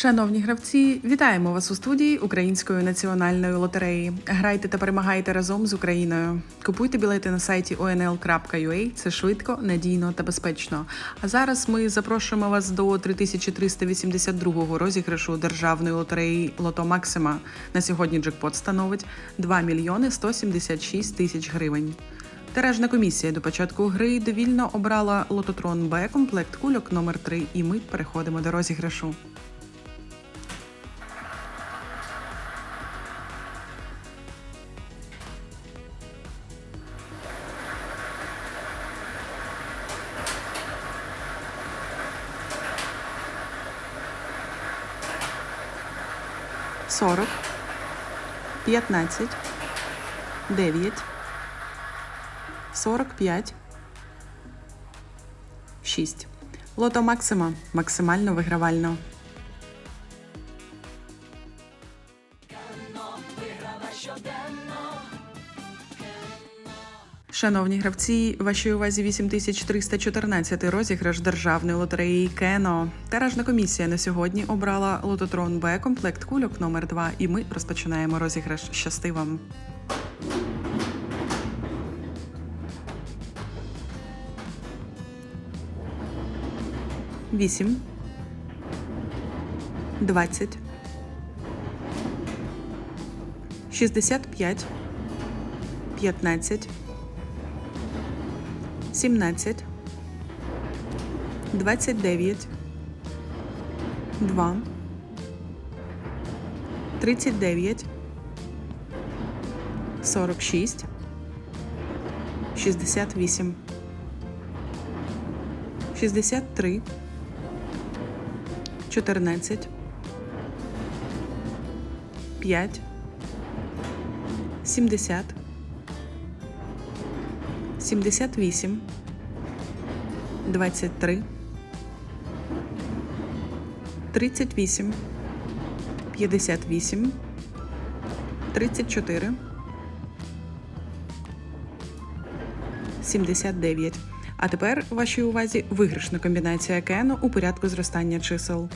Шановні гравці, вітаємо вас у студії Української національної лотереї. Грайте та перемагайте разом з Україною. Купуйте білети на сайті onl.ua. Це швидко, надійно та безпечно. А зараз ми запрошуємо вас до 3382 розіграшу державної лотереї Лото Максима. На сьогодні джекпот становить 2 мільйони 176 тисяч гривень. Тиражна комісія до початку гри довільно обрала лототрон Б комплект кульок номер 3 і ми переходимо до розіграшу. Сорок, п'ятнадцять, дев'ять, сорок п'ять, шість. Лото Максима максимально вигравально. Шановні гравці, вашій увазі 8314 розіграш державної лотереї Кено. Тиражна комісія на сьогодні обрала лототрон Б комплект кульок номер 2 і ми розпочинаємо розіграш. Щасти вам! Вісім. Двадцять. Шістдесят п'ять. П'ятнадцять. 17, 29, 2, 39, 46, 68, 63, 14, 5, 70, 78, 23, 38, 58, 34, 79. А тепер вашій увазі виграшна комбінація кену у порядку зростання чисел.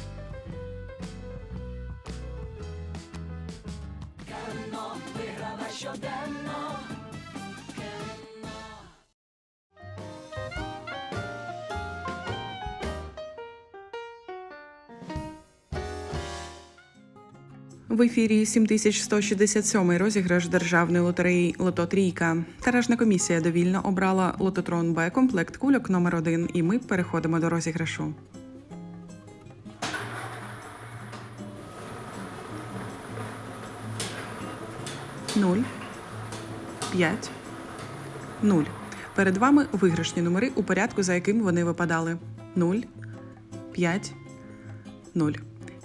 В ефірі 7167 розіграш державної лотереї Лото Трійка. Тиражна комісія довільно обрала лототрон Б комплект кульок номер 1 і ми переходимо до розіграшу. Нуль. П'ять. Нуль. Перед вами виграшні номери у порядку, за яким вони випадали. Нуль. П'ять. Нуль.